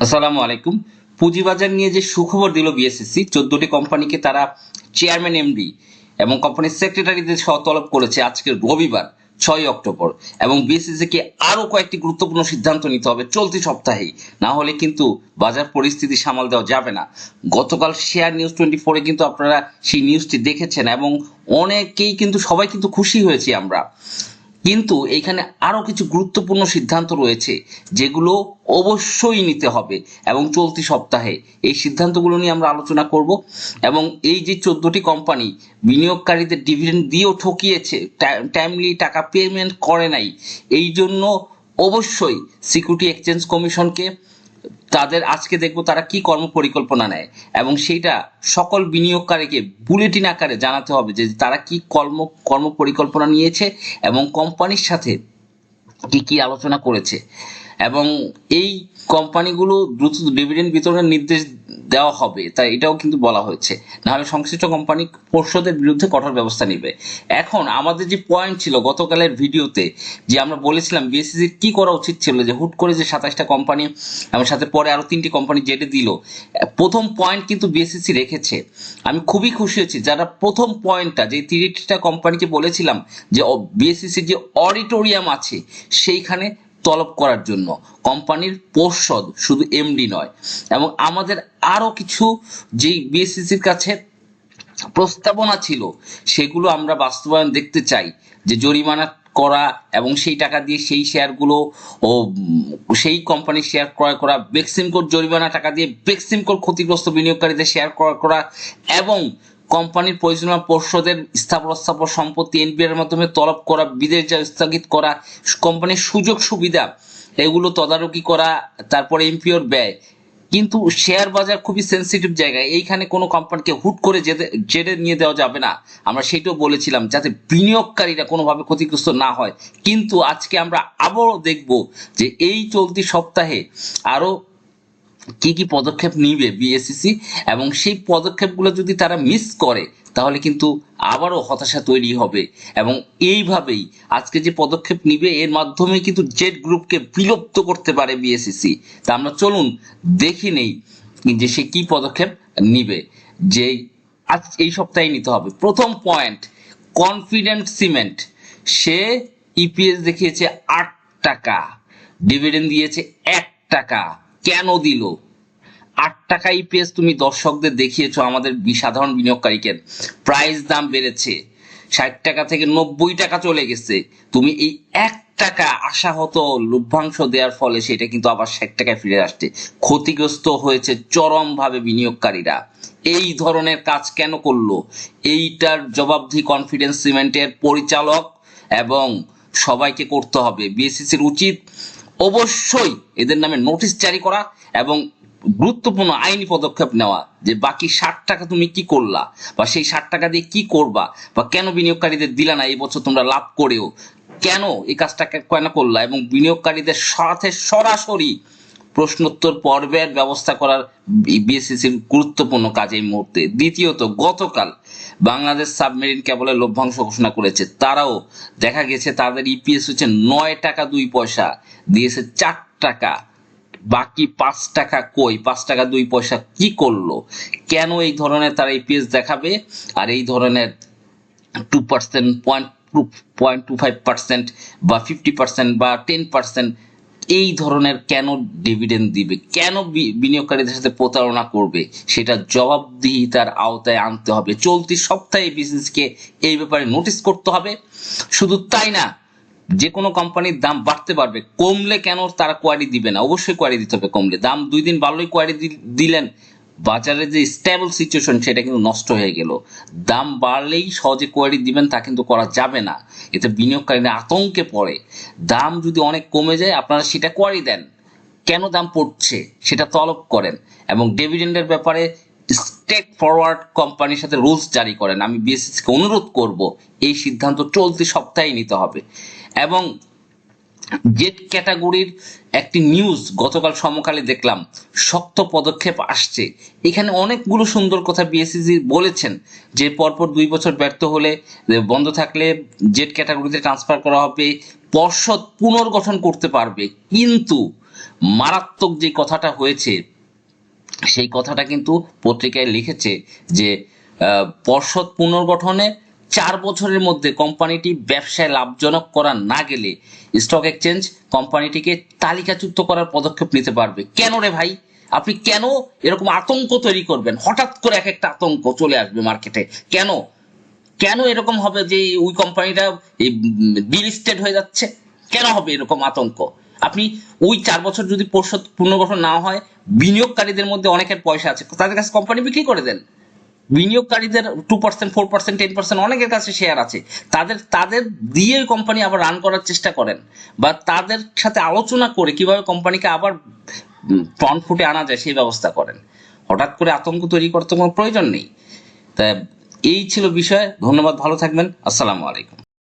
আসসালামু আলাইকুম। পুঁজিবাজার নিয়ে যে সুখবর দিল বিএসসিসি চোদ্দটি কোম্পানিকে তারা চেয়ারম্যান এমডি এবং কোম্পানির সেক্রেটারিদের সহ তলব করেছে আজকে রবিবার ছয় অক্টোবর এবং বিএসসিসি কে আরও কয়েকটি গুরুত্বপূর্ণ সিদ্ধান্ত নিতে হবে চলতি সপ্তাহেই। না হলে কিন্তু বাজার পরিস্থিতি সামাল দেওয়া যাবে না। গতকাল শেয়ার নিউজ টোয়েন্টি ফোরে কিন্তু আপনারা সেই নিউজটি দেখেছেন এবং অনেকেই কিন্তু সবাই কিন্তু খুশি হয়েছি আমরা। কিন্তু এখানে আরও কিছু গুরুত্বপূর্ণ সিদ্ধান্ত রয়েছে, যেগুলো অবশ্যই নিতে হবে এবং চলতি সপ্তাহে। এই সিদ্ধান্তগুলো নিয়ে আমরা আলোচনা করব এবং এই যে চোদ্দটি কোম্পানি বিনিয়োগকারীদের ডিভিডেন্ড দিয়েও ঠকিয়েছে টাইমলি টাকা পেমেন্ট করে নাই, এই জন্য অবশ্যই সিকিউরিটি এক্সচেঞ্জ কমিশনকে তাদের আজকে দেখব তারা কি কর্ম পরিকল্পনা নেয়। এবং সেইটা সকল বিনিয়োগকারীকে বুলেটিন আকারে জানাতে হবে যে তারা কি কর্ম কর্ম পরিকল্পনা নিয়েছে এবং কোম্পানির সাথে কি কি আলোচনা করেছে। এবং এই কোম্পানিগুলো দ্রুত ডিভিডেন্ড বিতরণের নির্দেশ দেওয়া হবে, তাই এটাও কিন্তু বলা হয়েছে। নাহলে সংশ্লিষ্ট কোম্পানি পর্ষদের বিরুদ্ধে কঠোর ব্যবস্থা নেবে। এখন আমাদের যে পয়েন্ট ছিল গতকালের ভিডিওতে, যে আমরা বলেছিলাম বিএসসিসির কি করা উচিত ছিল, যে হুট করে যে সাতাশটা কোম্পানি এবং সাথে পরে আরও তিনটি কোম্পানি জেটে দিল, প্রথম পয়েন্ট কিন্তু বিএসসিসি রেখেছে। আমি খুবই খুশি হয়েছি, যারা প্রথম পয়েন্টটা যে তিরিশটা কোম্পানিকে বলেছিলাম যে বিএসসিসির যে অডিটোরিয়াম আছে, সেইখানে তলব করার জন্য। কোম্পানির পর্ষদ শুধু এমডি নয়, এবং আমাদের আরও কিছু যেই বিএসসিসির কাছে প্রস্তাবনা ছিল, সেগুলো আমরা বাস্তবায়ন দেখতে চাই, যে জরিমানা করা এবং সেই টাকা দিয়ে সেই শেয়ারগুলো ও সেই কোম্পানির শেয়ার ক্রয় করা বেক্সিমকোর জরিমানা টাকা দিয়ে বেক্সিমকোর ক্ষতিগ্রস্ত বিনিয়োগকারীদের শেয়ার ক্রয় করা এবং কোম্পানির পরিচালনা পর্ষদের স্থাবর সম্পত্তি এনবিআর মাধ্যমে তলব করা, বিদেশ যা স্থগিত করা, কোম্পানির সুযোগ সুবিধা, এগুলো তদারকি করা, তারপরে এমপিওর ব্যয়। কিন্তু শেয়ার বাজার খুবই সেন্সিটিভ জায়গা। এইখানে কোনো কোম্পানিকে হুট করে যেতে জেডে নিয়ে দেওয়া যাবে না। আমরা সেটাও বলেছিলাম, যাতে বিনিয়োগকারীরা কোনোভাবে ক্ষতিগ্রস্ত না হয়। কিন্তু আজকে আমরা আবারও দেখব যে এই চলতি সপ্তাহে আরও কি কি পদক্ষেপ নিবে বিএসসিসি এবং সেই পদক্ষেপগুলো যদি তারা মিস করে, তাহলে কিন্তু আবারও হতাশা তৈরি হবে। এবং এইভাবেই আজকে যে পদক্ষেপ নিবে, এর মাধ্যমে কিন্তু জেড গ্রুপকে বিলুপ্ত করতে পারে বিএসসিসি তা আমরা চলুন দেখি নেই যে সে কি পদক্ষেপ নিবে। যে আজ এই সপ্তাহে নিতে হবে। প্রথম পয়েন্ট কনফিডেন্ট সিমেন্ট সে ইপিএস দেখিয়েছে আট টাকা ডিভিডেন্ড দিয়েছে এক টাকা। কেন দিল? আট টাকা ইপিএস তুমি দর্শকদের দেখিয়েছো, আমাদের সাধারণ বিনিয়োগকারীকে। প্রাইস দাম বেড়েছে। ষাট টাকা থেকে নব্বই টাকা চলে গেছে। তুমি এই এক টাকা আশাহত লভ্যাংশ দেওয়ার ফলে সেটা কিন্তু আবার ষাট টাকায় ফিরে আসছে। ক্ষতিগ্রস্ত হয়েছে চরমভাবে বিনিয়োগকারীরা। এই ধরনের কাজ কেন করল? এইটার জবাবদিহি কনফিডেন্স সিমেন্টের পরিচালক এবং সবাইকে করতে হবে। বিএসসিসির উচিত অবশ্যই এদের নামে নোটিশ জারি করা এবং গুরুত্বপূর্ণ আইনি পদক্ষেপ নেওয়া যে বাকি ষাট টাকা তুমি কি করলা বা সেই ষাট টাকা দিয়ে কি করবা বা কেন বিনিয়োগকারীদের দিলা না, এই বছর তোমরা লাভ করেও, কেন এই কাজটা কেন করলা এবং বিনিয়োগকারীদের সাথে সরাসরি প্রশ্নোত্তর পর্বের ব্যবস্থা করার বিএসসিসির গুরুত্বপূর্ণ কাজ এই মুহূর্তে। দ্বিতীয়ত, গতকাল বাংলাদেশ সাবমেরিন কেবলের লভ্যাংশ ঘোষণা করেছে। তারাও দেখা গেছে তাদের ইপিএস হচ্ছে নয় টাকা দুই পয়সা, দিয়েছে চার টাকা, বাকি পাঁচ টাকা কই? পাঁচ টাকা দুই পয়সা কি করল? কেন এই ধরনের তারা ইপিএস দেখাবে? আর এই ধরনের two percent point point two five percent বা ফিফটি পার্সেন্ট বা টেন পার্সেন্ট এই ধরনের কেন ডিভিডেন্ড দিবে? কেন বিনিয়োগকারীদের সাথে প্রতারণা করবে? সেটা জবাবদিহিতার আওতায় আনতে হবে। চলতি সপ্তাহে বিসিসকে এই ব্যাপারে নোটিস করতে হবে। শুধু তাই না যে কোনো কোম্পানির দাম বাড়তে পারবে। কমলে কেন তারা কোয়ারি দিবে না? অবশ্যই কোয়ারি দিতে হবে কমলে। দাম দুই দিন ভালোই কোয়ারি দিলেন। বাজারে যে স্টেবল সিচুয়েশন সেটা কিন্তু নষ্ট হয়ে গেল। দাম বাড়লেই সহজে কোয়ারি দিবেন, তা কিন্তু করা যাবে না। এতে বিনিয়োগকারীরা আতঙ্কে পড়ে। দাম যদি অনেক কমে যায়, আপনারা সেটা কোয়ারি দেন। কেন দাম পড়ছে, সেটা তলব করেন। এবং ডিভিডেন্ডের ব্যাপারে স্টেক ফরওয়ার্ড কোম্পানির সাথে রুলস জারি করেন। আমি বিএসএসকে অনুরোধ করব, এই সিদ্ধান্ত চলতি সপ্তাহেই নিতে হবে। এবং জেট ক্যাটাগরির একটি নিউজ গতকাল সমকালে দেখলাম। শক্ত পদক্ষেপ আসছে। এখানে অনেকগুলো সুন্দর কথা বিএসসিসি বলেছেন যে পরপর দুই বছর ব্যর্থ হলে বন্ধ থাকলে জেট ক্যাটাগরিতে ট্রান্সফার করা হবে, পর্ষদ পুনর্গঠন করতে পারবে। কিন্তু মারাত্মক যে কথাটা হয়েছে, সেই কথাটা কিন্তু পত্রিকায় লিখেছে যে পর্ষদ পুনর্গঠনে চার বছরের মধ্যে কোম্পানিটি ব্যবসায় লাভজনক করা না গেলে স্টক এক্সচেঞ্জ কোম্পানিটিকে তালিকাচ্যুত করার পদক্ষেপ নিতে পারবে। কেন রে ভাই? আপনি কেন এরকম আতঙ্ক তৈরি করবেন? হঠাৎ করে এক একটা আতঙ্ক চলে আসবে মার্কেটে কেন? কেন এরকম হবে যে ওই কোম্পানিটা ডিলিস্টেড হয়ে যাচ্ছে? কেন হবে এরকম আতঙ্ক? আপনি ওই চার বছর যদি পরিশোধ পুনর্গঠন না হয়, বিনিয়োগকারীদের মধ্যে অনেকের পয়সা আছে। তাদের কাছে কোম্পানি বিক্রি করে দেন। বিনিয়োগকারীদের two percent four percent ten percent অনেকের কাছে শেয়ার আছে। তাদের তাদের দিয়ে কোম্পানি আবার রান করার চেষ্টা করেন। বা তাদের সাথে আলোচনা করে কীভাবে কোম্পানিকে আবার ফ্রন্ট ফুটে আনা যায় সেই ব্যবস্থা করেন। হঠাৎ করে আতঙ্ক তৈরি করতে কোনো প্রয়োজন নেই। তা, এই ছিল বিষয়। ধন্যবাদ, ভালো থাকবেন। আসসালামু আলাইকুম।